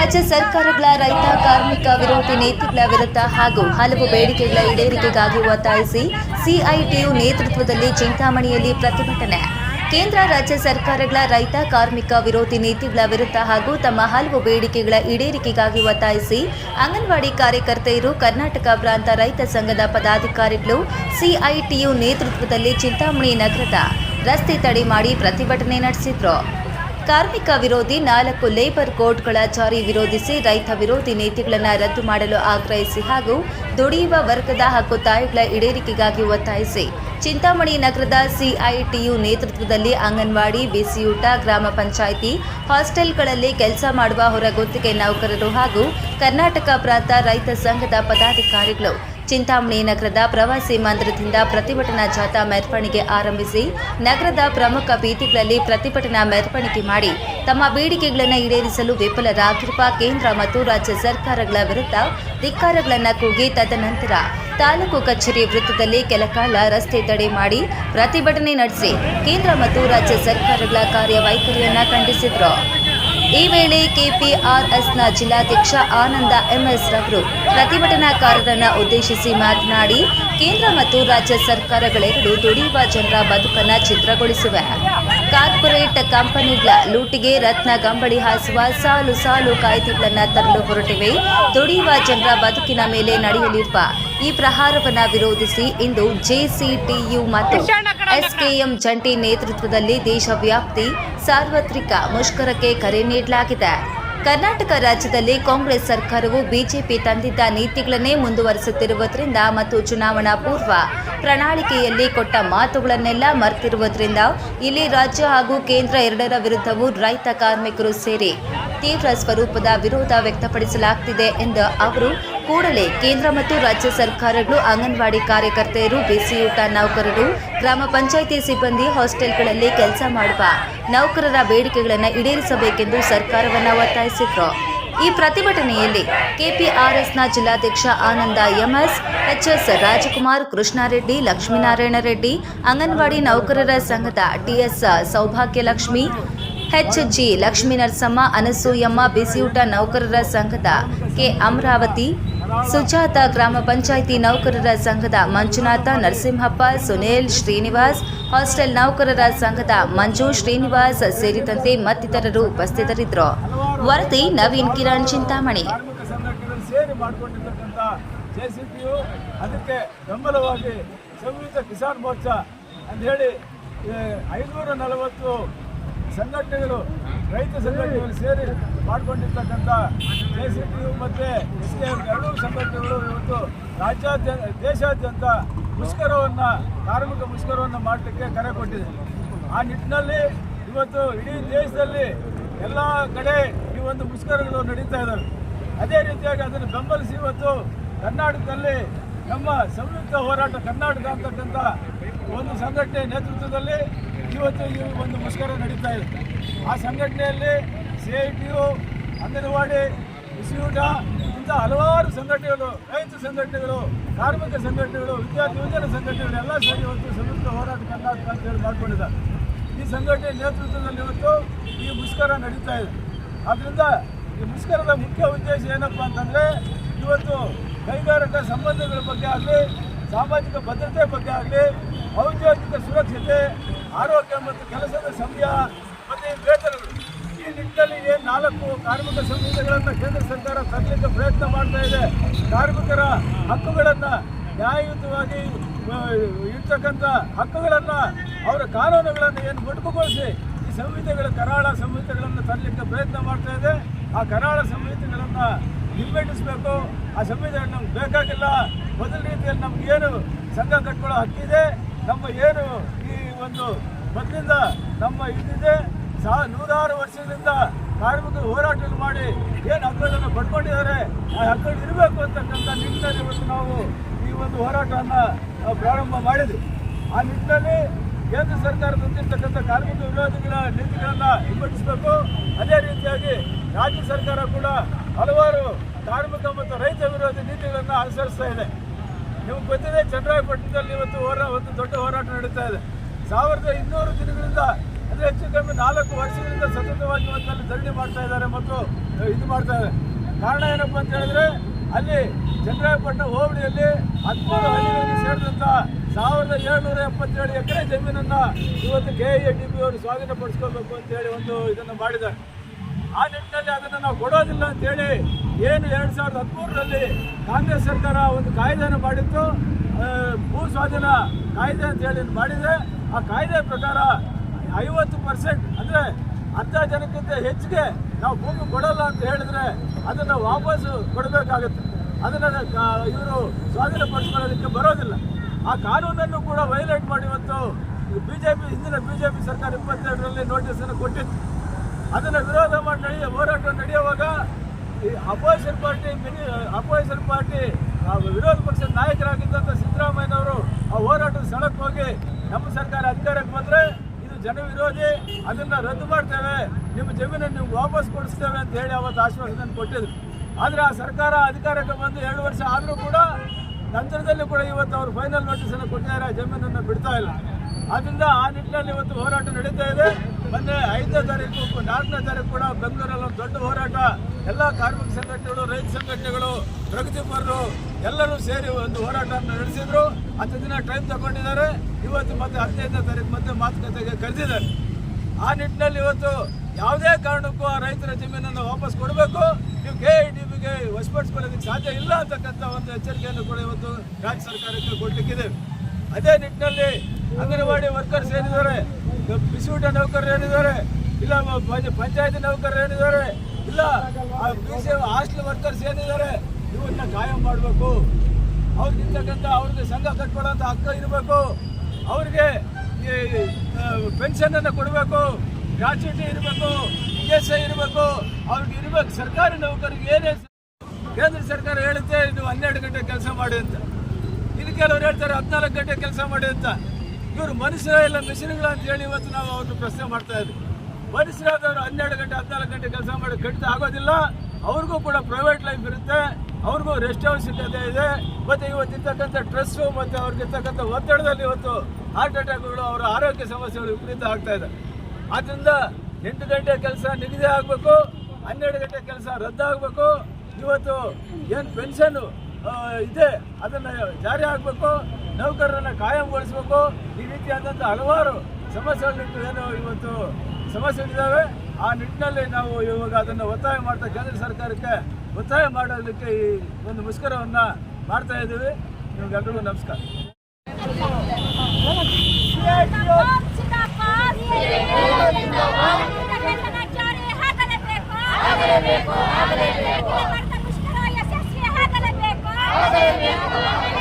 ರಾಜ್ಯ ಸರ್ಕಾರಗಳ ರೈತ, ಕಾರ್ಮಿಕ ವಿರೋಧಿ ನೀತಿಗಳ ವಿರುದ್ಧ ಹಾಗೂ ಹಲವು ಬೇಡಿಕೆಗಳ ಈಡೇರಿಕೆಗಾಗಿ ಒತ್ತಾಯಿಸಿ ಸಿಐಟಿಯು ನೇತೃತ್ವದಲ್ಲಿ ಚಿಂತಾಮಣಿಯಲ್ಲಿ ಪ್ರತಿಭಟನೆ. ಕೇಂದ್ರ ರಾಜ್ಯ ಸರ್ಕಾರಗಳ ರೈತ, ಕಾರ್ಮಿಕ ವಿರೋಧಿ ನೀತಿಗಳ ವಿರುದ್ಧ ಹಾಗೂ ತಮ್ಮ ಹಲವು ಬೇಡಿಕೆಗಳ ಈಡೇರಿಕೆಗಾಗಿ ಒತ್ತಾಯಿಸಿ ಅಂಗನವಾಡಿ ಕಾರ್ಯಕರ್ತೆಯರು, ಕರ್ನಾಟಕ ಪ್ರಾಂತ ರೈತ ಸಂಘದ ಪದಾಧಿಕಾರಿಗಳು, ಸಿಐಟಿಯು ನೇತೃತ್ವದಲ್ಲಿ ಚಿಂತಾಮಣಿ ನಗರದ ರಸ್ತೆ ತಡೆ ಮಾಡಿ ಪ್ರತಿಭಟನೆ ನಡೆಸಿದ್ರು. ಕಾರ್ಮಿಕ ವಿರೋಧಿ ನಾಲ್ಕು ಲೇಬರ್ ಕೋಡ್ಗಳ ಜಾರಿ ವಿರೋಧಿಸಿ ರೈತ ವಿರೋಧಿ ನೀತಿಗಳನ್ನು ರದ್ದು ಮಾಡಲು ಆಗ್ರಹಿಸಿ ಹಾಗೂ ದುಡಿಯುವ ವರ್ಗದ ಹಕ್ಕು ತಾಯಿಗಳ ಈಡೇರಿಕೆಗಾಗಿ ಒತ್ತಾಯಿಸಿ. ಚಿಂತಾಮಣಿ ನಗರದ ಸಿಐಟಿಯು ನೇತೃತ್ವದಲ್ಲಿ ಅಂಗನವಾಡಿ, ಬಿಸಿಯೂಟ, ಗ್ರಾಮ ಪಂಚಾಯಿತಿ ಹಾಸ್ಟೆಲ್ಗಳಲ್ಲಿ ಕೆಲಸ ಮಾಡುವ ಹೊರಗುತ್ತಿಗೆ ನೌಕರರು ಹಾಗೂ ಕರ್ನಾಟಕ ಪ್ರಾಂತ ರೈತ ಸಂಘದ ಪದಾಧಿಕಾರಿಗಳು ಚಿಂತಾಮಣಿ ನಗರದ ಪ್ರವಾಸಿ ಮಂದಿರದಿಂದ ಪ್ರತಿಭಟನಾ ಜಾಥಾ ಮೆರವಣಿಗೆ ಆರಂಭಿಸಿ ನಗರದ ಪ್ರಮುಖ ಬೀದಿಗಳಲ್ಲಿ ಪ್ರತಿಭಟನಾ ಮೆರವಣಿಗೆ ಮಾಡಿ ತಮ್ಮ ಬೇಡಿಕೆಗಳನ್ನು ಈಡೇರಿಸಲು ವಿಫಲರಾಗಿರುವ ಕೇಂದ್ರ ಮತ್ತು ರಾಜ್ಯ ಸರ್ಕಾರಗಳ ವಿರುದ್ಧ ಧಿಕ್ಕಾರಗಳನ್ನು ಕೂಗಿ ತದನಂತರ ತಾಲೂಕು ಕಚೇರಿ ವೃತ್ತದಲ್ಲಿ ಕೆಲಕಾಲ ರಸ್ತೆ ತಡೆ ಮಾಡಿ ಪ್ರತಿಭಟನೆ ನಡೆಸಿ ಕೇಂದ್ರ ಮತ್ತು ರಾಜ್ಯ ಸರ್ಕಾರಗಳ ಕಾರ್ಯವೈಖರಿಯನ್ನು ಖಂಡಿಸಿದರು. ಈ ವೇಳೆ ಕೆಪಿಆರ್ಎಸ್ನ ಜಿಲ್ಲಾಧ್ಯಕ್ಷ ಆನಂದ ಎಂಎಸ್ ರವರು ಪ್ರತಿಭಟನಾಕಾರರನ್ನು ಉದ್ದೇಶಿಸಿ ಮಾತನಾಡಿ, ಕೇಂದ್ರ ಮತ್ತು ರಾಜ್ಯ ಸರ್ಕಾರಗಳೆರಡು ದುಡಿಯುವ ಜನರ ಬದುಕನ್ನು ಚಿತ್ರಗೊಳಿಸಿವೆ ಕಾರ್ಪೊರೇಟ್ ಕಂಪನಿಗಳ ಲೂಟಿಗೆ ರತ್ನ ಗಂಬಳಿ ಹಾಸುವ ಸಾಲು ಸಾಲು ಕಾಯ್ದೆಗಳನ್ನು ತರಲು ಹೊರಟಿವೆ. ದುಡಿಯುವ ಜನರ ಬದುಕಿನ ಮೇಲೆ ನಡೆಯಲಿರುವ ಈ ಪ್ರಹಾರವನ್ನು ವಿರೋಧಿಸಿ ಇಂದು ಜೆಸಿಟಿಯು ಮತ್ತು ಎಸ್ಕೆಎಂ ಜಂಟಿ ನೇತೃತ್ವದಲ್ಲಿ ದೇಶವ್ಯಾಪ್ತಿ ಸಾರ್ವತ್ರಿಕ ಮುಷ್ಕರಕ್ಕೆ ಕರೆ ನೀಡಲಾಗಿದೆ. ಕರ್ನಾಟಕ ರಾಜ್ಯದಲ್ಲಿ ಕಾಂಗ್ರೆಸ್ ಸರ್ಕಾರವು ಬಿಜೆಪಿ ತಂದಿದ್ದ ನೀತಿಗಳನ್ನೇ ಮುಂದುವರಿಸುತ್ತಿರುವುದರಿಂದ ಮತ್ತು ಚುನಾವಣಾ ಪೂರ್ವ ಪ್ರಣಾಳಿಕೆಯಲ್ಲಿ ಕೊಟ್ಟ ಮಾತುಗಳನ್ನೆಲ್ಲ ಮರೆತಿರುವುದರಿಂದ ಇಲ್ಲಿ ರಾಜ್ಯ ಹಾಗೂ ಕೇಂದ್ರ ಎರಡರ ವಿರುದ್ಧವೂ ರೈತ ಕಾರ್ಮಿಕರು ಸೇರಿ ತೀವ್ರ ಸ್ವರೂಪದ ವಿರೋಧ ವ್ಯಕ್ತಪಡಿಸಲಾಗ್ತಿದೆ ಎಂದು ಅವರು ಕೂಡಲೇ ಕೇಂದ್ರ ಮತ್ತು ರಾಜ್ಯ ಸರ್ಕಾರಗಳು ಅಂಗನವಾಡಿ ಕಾರ್ಯಕರ್ತೆಯರು, ಬಿಸಿಯೂಟ ನೌಕರರು, ಗ್ರಾಮ ಪಂಚಾಯಿತಿ ಸಿಬ್ಬಂದಿ ಹಾಸ್ಟೆಲ್ಗಳಲ್ಲಿ ಕೆಲಸ ಮಾಡುವ ನೌಕರರ ಬೇಡಿಕೆಗಳನ್ನು ಈಡೇರಿಸಬೇಕೆಂದು ಸರ್ಕಾರವನ್ನು ಒತ್ತಾಯಿಸಿದ್ರು. ಈ ಪ್ರತಿಭಟನೆಯಲ್ಲಿ ಕೆಪಿಆರ್ಎಸ್ನ ಜಿಲ್ಲಾಧ್ಯಕ್ಷ ಆನಂದ ಎಂಎಸ್, ಎಚ್ಎಸ್ ರಾಜಕುಮಾರ್ ಕೃಷ್ಣಾರೆಡ್ಡಿ, ಲಕ್ಷ್ಮೀನಾರಾಯಣ ರೆಡ್ಡಿ, ಅಂಗನವಾಡಿ ನೌಕರರ ಸಂಘದ ಟಿಎಸ್ ಸೌಭಾಗ್ಯಲಕ್ಷ್ಮಿ, ಎಚ್ಜಿ ಲಕ್ಷ್ಮೀ ನರಸಮ್ಮ ಅನಸೂಯಮ್ಮ, ಬಿಸಿಯೂಟ ನೌಕರರ ಸಂಘದ ಕೆ ಅಮರಾವತಿ ಸುಜಾತ ಗ್ರಾಮ ಪಂಚಾಯಿತಿ ನೌಕರರ ಸಂಘದ ಮಂಜುನಾಥ, ನರಸಿಂಹಪ್ಪ, ಸುನೀಲ್ ಶ್ರೀನಿವಾಸ್, ಹಾಸ್ಟೆಲ್ ನೌಕರರ ಸಂಘದ ಮಂಜು ಶ್ರೀನಿವಾಸ್ ಸೇರಿದಂತೆ ಮತ್ತಿತರರು ಉಪಸ್ಥಿತರಿದ್ದರು. ವರದಿ ನವೀನ್ ಕಿರಣ್ ಚಿಂತಾಮಣಿ. ಸಂಘಟನೆಗಳು ರೈತ ಸಂಘಟನೆಗಳು ಸೇರಿ ಮಾಡಿಕೊಂಡಿರ್ತಕ್ಕಂಥ ಜೆಸಿಪಿಯು ಮತ್ತು ಎಸ್ ಕೆ ಎಂ ಎರಡೂ ಸಂಘಟನೆಗಳು ಇವತ್ತು ರಾಜ್ಯಾದ್ಯಂತ ದೇಶಾದ್ಯಂತ ಮುಷ್ಕರವನ್ನು, ಕಾರ್ಮಿಕ ಮುಷ್ಕರವನ್ನು ಮಾಡಲಿಕ್ಕೆ ಕರೆ ಕೊಟ್ಟಿದೆ. ಆ ನಿಟ್ಟಿನಲ್ಲಿ ಇವತ್ತು ಇಡೀ ದೇಶದಲ್ಲಿ ಎಲ್ಲ ಕಡೆ ಈ ಒಂದು ಮುಷ್ಕರಗಳು ನಡೀತಾ ಇದ್ದಾವೆ. ಅದೇ ರೀತಿಯಾಗಿ ಅದನ್ನು ಬೆಂಬಲಿಸಿ ಇವತ್ತು ಕರ್ನಾಟಕದಲ್ಲಿ ನಮ್ಮ ಸಂಯುಕ್ತ ಹೋರಾಟ ಕರ್ನಾಟಕ ಅಂತಕ್ಕಂಥ ಒಂದು ಸಂಘಟನೆ ನೇತೃತ್ವದಲ್ಲಿ ಇವತ್ತು ಈ ಒಂದು ಮುಷ್ಕರ ನಡೀತಾ ಇದೆ. ಆ ಸಂಘಟನೆಯಲ್ಲಿ C I T U, anganwadi ಬಿಸಿಯೂಟ ಇಂಥ ಹಲವಾರು ಸಂಘಟನೆಗಳು, ರೈತ ಸಂಘಟನೆಗಳು, ಕಾರ್ಮಿಕ ಸಂಘಟನೆಗಳು, ವಿದ್ಯಾರ್ಥಿ ಯುವಜನ ಸಂಘಟನೆಗಳು ಎಲ್ಲ ಸೇರಿ ಇವತ್ತು ಸಂಯುಕ್ತ ಹೋರಾಟ ಕರ್ನಾಟಕ ಅಂತ ಹೇಳಿ ಮಾಡ್ಕೊಂಡಿದ್ದಾರೆ. ಈ ಸಂಘಟನೆ ನೇತೃತ್ವದಲ್ಲಿ ಇವತ್ತು ಈ ಮುಷ್ಕರ ನಡೀತಾ ಇದೆ. ಆದ್ದರಿಂದ ಈ ಮುಷ್ಕರದ ಮುಖ್ಯ ಉದ್ದೇಶ ಏನಪ್ಪ ಅಂತಂದರೆ, ಇವತ್ತು ಕೈಗಾರಿಕಾ ಸಂಬಂಧಗಳ ಬಗ್ಗೆ ಆಗಲಿ, ಸಾಮಾಜಿಕ ಭದ್ರತೆ ಬಗ್ಗೆ ಆಗಲಿ, ಔದ್ಯೋಗಿಕ ಸುರಕ್ಷತೆ ಆರೋಗ್ಯ ಮತ್ತು ಕೆಲಸದ ಸಮಯ ಮತ್ತು ವೇತನಗಳು. ಈ ನಿಟ್ಟಿನಲ್ಲಿ ಏನು ನಾಲ್ಕು ಕಾರ್ಮಿಕ ಸಂಹಿತೆಗಳನ್ನು ಕೇಂದ್ರ ಸರ್ಕಾರ ತರಲಿಕ್ಕೆ ಪ್ರಯತ್ನ ಮಾಡ್ತಾ ಇದೆ. ಕಾರ್ಮಿಕರ ಹಕ್ಕುಗಳನ್ನು ನ್ಯಾಯಯುತವಾಗಿ ಇರ್ತಕ್ಕಂಥ ಹಕ್ಕುಗಳನ್ನು ಅವರ ಕಾನೂನುಗಳನ್ನು ಏನು ಮೊಟಕುಗೊಳಿಸಿ ಈ ಸಂಹಿತೆಗಳ ಕರಾಳ ಸಂಹಿತೆಗಳನ್ನು ತರಲಿಕ್ಕೆ ಪ್ರಯತ್ನ ಮಾಡ್ತಾ ಇದೆ. ಆ ಕರಾಳ ಸಂಹಿತೆಗಳನ್ನು ಹಿಂಬೆಟ್ಟಿಸಬೇಕು ಆ ಸಂವಿಧಾನ ನಮ್ಗೆ ಬೇಕಾಗಿಲ್ಲ. ಮೊದಲ ರೀತಿಯಲ್ಲಿ ನಮ್ಗೆ ಏನು ಸಂಘ ಕಟ್ಕೊಳ್ಳೋ ಹಕ್ಕಿದೆ. ನಮ್ಮ ಏನು ಒಂದು ಮೊದಲಿಂದ ನಮ್ಮ ಇಲ್ಲಿದೆ. ಸಾ ನೂರಾರು ವರ್ಷದಿಂದ ಕಾರ್ಮಿಕರು ಹೋರಾಟ ಮಾಡಿ ಏನು ಹಕ್ಕುಗಳನ್ನು ಪಡ್ಕೊಂಡಿದ್ದಾರೆ, ಆ ಹಕ್ಕುಗಳು ಇರಬೇಕು ಅಂತಕ್ಕಂಥ ನಿಟ್ಟಿನಲ್ಲಿ ಇವತ್ತು ನಾವು ಈ ಒಂದು ಹೋರಾಟವನ್ನು ಪ್ರಾರಂಭ ಮಾಡಿದ್ವಿ. ಆ ನಿಟ್ಟಿನಲ್ಲಿ ಕೇಂದ್ರ ಸರ್ಕಾರ ತಂದಿರ್ತಕ್ಕಂಥ ಕಾರ್ಮಿಕ ವಿರೋಧಿಗಳ ನೀತಿಗಳನ್ನು ಹಿಂಪಡಿಸಬೇಕು. ಅದೇ ರೀತಿಯಾಗಿ ರಾಜ್ಯ ಸರ್ಕಾರ ಕೂಡ ಹಲವಾರು ಕಾರ್ಮಿಕ ಮತ್ತು ರೈತ ವಿರೋಧಿ ನೀತಿಗಳನ್ನು ಅನುಸರಿಸ್ತಾ ಇದೆ. ನಿಮ್ಗೆ ಗೊತ್ತಿದೆ ಚಂದ್ರಾಯಪಟ್ಟಣದಲ್ಲಿ ಇವತ್ತು ಹೋರಾ ಒಂದು ದೊಡ್ಡ ಹೋರಾಟ ನಡೀತಾ ಇದೆ. ಸಾವಿರದ ಇನ್ನೂರು ದಿನಗಳಿಂದ ಅಂದ್ರೆ ಹೆಚ್ಚು ಕಮ್ಮಿ ನಾಲ್ಕು ವರ್ಷಗಳಿಂದ ಸತತವಾಗಿ ಒಂದಲ್ಲಿ ಧರಣಿ ಮಾಡ್ತಾ ಇದ್ದಾರೆ ಮತ್ತು ಇದು ಮಾಡ್ತಾ ಇದ್ದಾರೆ. ಕಾರಣ ಏನಪ್ಪ ಅಂತ ಹೇಳಿದ್ರೆ, ಅಲ್ಲಿ ಚಂದ್ರಾಯಪಟ್ಟಣ ಹೋಬಳಿಯಲ್ಲಿ ಹದಿಮೂರು ಹಳ್ಳಿಗಳಿಗೆ ಸೇರಿದಂತ ಸಾವಿರದ ಏಳ್ನೂರ ಎಪ್ಪತ್ತೇಳು ಎಕರೆ ಜಮೀನನ್ನ ಇವತ್ತು ಕೆ ಎ ಡಿ ಬಿ ಅವರು ಸ್ವಾಧೀನಪಡಿಸ್ಕೋಬೇಕು ಅಂತ ಹೇಳಿ ಒಂದು ಇದನ್ನು ಮಾಡಿದ್ದಾರೆ. ಆ ನಿಟ್ಟಿನಲ್ಲಿ ಅದನ್ನು ನಾವು ಕೊಡೋದಿಲ್ಲ ಅಂತೇಳಿ ಏನು ಎರಡು ಸಾವಿರದ ಹದಿಮೂರರಲ್ಲಿ ಕಾಂಗ್ರೆಸ್ ಸರ್ಕಾರ ಒಂದು ಕಾಯ್ದೆಯನ್ನು ಮಾಡಿತ್ತು. ಭೂ ಸ್ವಾಧೀನ ಕಾಯ್ದೆ ಅಂತ ಹೇಳಿ ಮಾಡಿದೆ. ಆ ಕಾಯ್ದೆ ಪ್ರಕಾರ ಐವತ್ತು ಪರ್ಸೆಂಟ್ ಅಂದರೆ ಅರ್ಧ ಜನಕ್ಕಿಂತ ಹೆಚ್ಚಿಗೆ ನಾವು ಭೂಮಿ ಕೊಡಲ್ಲ ಅಂತ ಹೇಳಿದ್ರೆ ಅದನ್ನು ವಾಪಸ್ಸು ಕೊಡಬೇಕಾಗುತ್ತೆ. ಅದನ್ನು ಇವರು ಸ್ವಾಧೀನಪಡಿಸ್ಕೊಳ್ಳೋದಕ್ಕೆ ಬರೋದಿಲ್ಲ. ಆ ಕಾನೂನನ್ನು ಕೂಡ ವೈಲೇಟ್ ಮಾಡಿ ಇವತ್ತು ಬಿಜೆಪಿ, ಹಿಂದಿನ ಬಿಜೆಪಿ ಸರ್ಕಾರ ಇಪ್ಪತ್ತೆರಡರಲ್ಲಿ ನೋಟಿಸನ್ನು ಕೊಟ್ಟಿತ್ತು. ಅದನ್ನ ವಿರೋಧ ಮಾಡಿ ನಡೆಯ ಹೋರಾಟ ನಡೆಯುವಾಗ ಈ ಅಪೋಸಿಷನ್ ಪಾರ್ಟಿ ಮಿನಿ ಅಪೋಸಿಷನ್ ಪಾರ್ಟಿ ವಿರೋಧ ಪಕ್ಷದ ನಾಯಕರಾಗಿದ್ದಂಥ ಸಿದ್ದರಾಮಯ್ಯನವರು ಆ ಹೋರಾಟದ ಸ್ಥಳಕ್ಕೆ ಹೋಗಿ ನಮ್ಮ ಸರ್ಕಾರ ಅಧಿಕಾರಕ್ಕೆ ಬಂದರೆ ಇದು ಜನ ವಿರೋಧಿ, ಅದನ್ನ ರದ್ದು ಮಾಡ್ತೇವೆ. ನಿಮ್ಮ ಜಮೀನನ್ನು ನೀವು ವಾಪಸ್ ಕೊಡಿಸ್ತೇವೆ ಅಂತ ಹೇಳಿ ಅವತ್ತು ಆಶ್ವಾಸನೆ ಕೊಟ್ಟಿದ್ರು. ಆದರೆ ಆ ಸರ್ಕಾರ ಅಧಿಕಾರಕ್ಕೆ ಬಂದು ಎರಡು ವರ್ಷ ಆದರೂ ಕೂಡ ನಂತರದಲ್ಲಿ ಕೂಡ ಇವತ್ತು ಅವರು ಫೈನಲ್ ನೋಟಿಸನ್ನು ಕೊಟ್ಟಿದ್ದಾರೆ ಆ ಜಮೀನನ್ನು ಬಿಡ್ತಾ ಇಲ್ಲ. ಆದ್ರಿಂದ ಆ ನಿಟ್ಟಿನಲ್ಲಿ ಇವತ್ತು ಹೋರಾಟ ನಡೀತಾ ಇದೆ. ಮೊನ್ನೆ ಐದನೇ ತಾರೀಕು ನಾಲ್ಕನೇ ತಾರೀಕು ಕೂಡ ಬೆಂಗಳೂರಲ್ಲಿ ಒಂದು ದೊಡ್ಡ ಹೋರಾಟ. ಎಲ್ಲ ಕಾರ್ಮಿಕ ಸಂಘಟನೆಗಳು, ರೈತ ಸಂಘಟನೆಗಳು ಪ್ರಗತಿಪರರು ಎಲ್ಲರೂ ಸೇರಿ ಒಂದು ಹೋರಾಟವನ್ನು ನಡೆಸಿದ್ರು. ಹತ್ತು ದಿನ ಟೈಮ್ ತಗೊಂಡಿದ್ದಾರೆ. ಇವತ್ತು ಮತ್ತೆ ಹದಿನೈದನೇ ತಾರೀಕು ಮತ್ತೆ ಮಾತುಕತೆಗೆ ಕರೆದಿದ್ದಾರೆ. ಆ ನಿಟ್ಟಿನಲ್ಲಿ ಇವತ್ತು ಯಾವುದೇ ಕಾರಣಕ್ಕೂ ಆ ರೈತರ ಜಮೀನನ್ನು ವಾಪಸ್ ಕೊಡಬೇಕು. ನೀವು ಕೆ ಐ ಡಿ ಬಿಗೆ ವಶಪಡಿಸ್ಕೊಳ್ಳೋದಕ್ಕೆ ಸಾಧ್ಯ ಇಲ್ಲ ಅಂತಕ್ಕಂಥ ಒಂದು ಎಚ್ಚರಿಕೆಯನ್ನು ಕೂಡ ಇವತ್ತು ರಾಜ್ಯ ಸರ್ಕಾರಕ್ಕೆ ಕೊಡಲಿಕ್ಕಿದೆ. ಅದೇ ನಿಟ್ಟಿನಲ್ಲಿ ಅಂಗನವಾಡಿ ವರ್ಕರ್ಸ್ ಏನಿದ್ದಾರೆ ಬಿಸಿಯೂಟ ನೌಕರರು ಏನಿದ್ದಾರೆ? ಇಲ್ಲ ಪಂಚಾಯತ್ ಪಂಚಾಯತಿ ನೌಕರರು ಏನಿದ್ದಾರೆ? ಇಲ್ಲ ಬಿ ಹಾಸ್ಟೆಲ್ ವರ್ಕರ್ಸ್ ಏನಿದ್ದಾರೆ? ಇವನ್ನ ಕಾಯಂ ಮಾಡಬೇಕು. ಅವ್ರಿಗಿರ್ತಕ್ಕಂಥ ಅವ್ರಿಗೆ ಸಂಘ ಕಟ್ಕೊಳ್ಳೋಂಥ ಹಕ್ಕ ಇರಬೇಕು. ಅವ್ರಿಗೆ ಪೆನ್ಷನ್ ಅನ್ನು ಕೊಡಬೇಕು. ಗ್ರಾಚ್ಯುಟಿ ಇರಬೇಕು. ಇ ಎಸ್ ಐ ಇರಬೇಕು. ಅವ್ರಿಗೆ ಇರಬೇಕು. ಸರ್ಕಾರಿ ನೌಕರಿಗೆ ಏನೇ ಕೇಂದ್ರ ಸರ್ಕಾರ ಹೇಳುತ್ತೆ, ಇದು ಹನ್ನೆರಡು ಗಂಟೆ ಕೆಲಸ ಮಾಡಿ ಅಂತ. ಇಲ್ಲಿ ಕೆಲವರು ಹೇಳ್ತಾರೆ, ಹದಿನಾಲ್ಕು ಗಂಟೆ ಕೆಲಸ ಮಾಡಿ ಅಂತ. ಇವರು ಮನುಷ್ಯರ ಇಲ್ಲ, ಮೆಷಿನ್ಗಳು ಅಂತ ಹೇಳಿ ಇವತ್ತು ನಾವು ಅವ್ರನ್ನ ಪ್ರಶ್ನೆ ಮಾಡ್ತಾ ಇದ್ವಿ. ಮನುಷ್ಯರಾದವರು ಹನ್ನೆರಡು ಗಂಟೆ, ಹದಿನಾಲ್ಕು ಗಂಟೆ ಕೆಲಸ ಮಾಡಿ ಖಂಡಿತ ಆಗೋದಿಲ್ಲ. ಅವ್ರಿಗೂ ಕೂಡ ಪ್ರೈವೇಟ್ ಲೈಫ್ ಇರುತ್ತೆ. ಅವ್ರಿಗೂ ರೆಸ್ಟ್ ಅವಶ್ಯಕತೆ ಇದೆ. ಮತ್ತೆ ಇವತ್ತಿರ್ತಕ್ಕಂಥ ಸ್ಟ್ರೆಸ್ಸು ಮತ್ತೆ ಅವ್ರಿಗಿರ್ತಕ್ಕಂಥ ಒತ್ತಡದಲ್ಲಿ ಇವತ್ತು ಹಾರ್ಟ್ ಅಟ್ಯಾಕ್ಗಳು ಅವರ ಆರೋಗ್ಯ ಸಮಸ್ಯೆಗಳು ವಿಪರೀತ ಆಗ್ತಾ ಇದೆ. ಆದ್ದರಿಂದ ಎಂಟು ಗಂಟೆ ಕೆಲಸ ನಿಗದಿ ಆಗಬೇಕು. ಹನ್ನೆರಡು ಗಂಟೆ ಕೆಲಸ ರದ್ದಾಗಬೇಕು. ಇವತ್ತು ಏನು ಪೆನ್ಷನ್ನು ಇದೆ. ಅದನ್ನು ಜಾರಿ ಆಗಬೇಕು. ನೌಕರರನ್ನು ಕಾಯಂಗೊಳಿಸಬೇಕು ಈ ರೀತಿಯಾದಂಥ ಹಲವಾರು ಸಮಸ್ಯೆಗಳಿಟ್ಟು ಏನು ಇವತ್ತು ಸಮಸ್ಯೆಗಳಿದ್ದಾವೆ ಆ ನಿಟ್ಟಿನಲ್ಲಿ ನಾವು ಇವಾಗ ಅದನ್ನು ಒತ್ತಾಯ ಮಾಡ್ತಾ ಕೇಂದ್ರ ಸರ್ಕಾರಕ್ಕೆ ಒತ್ತಾಯ ಮಾಡಲಿಕ್ಕೆ ಈ ಒಂದು ಮುಷ್ಕರವನ್ನು ಮಾಡ್ತಾ ಇದ್ದೀವಿ ನಿಮ್ಗೆಲ್ರಿಗೂ ನಮಸ್ಕಾರ ಆಗಲೇಬೇಕು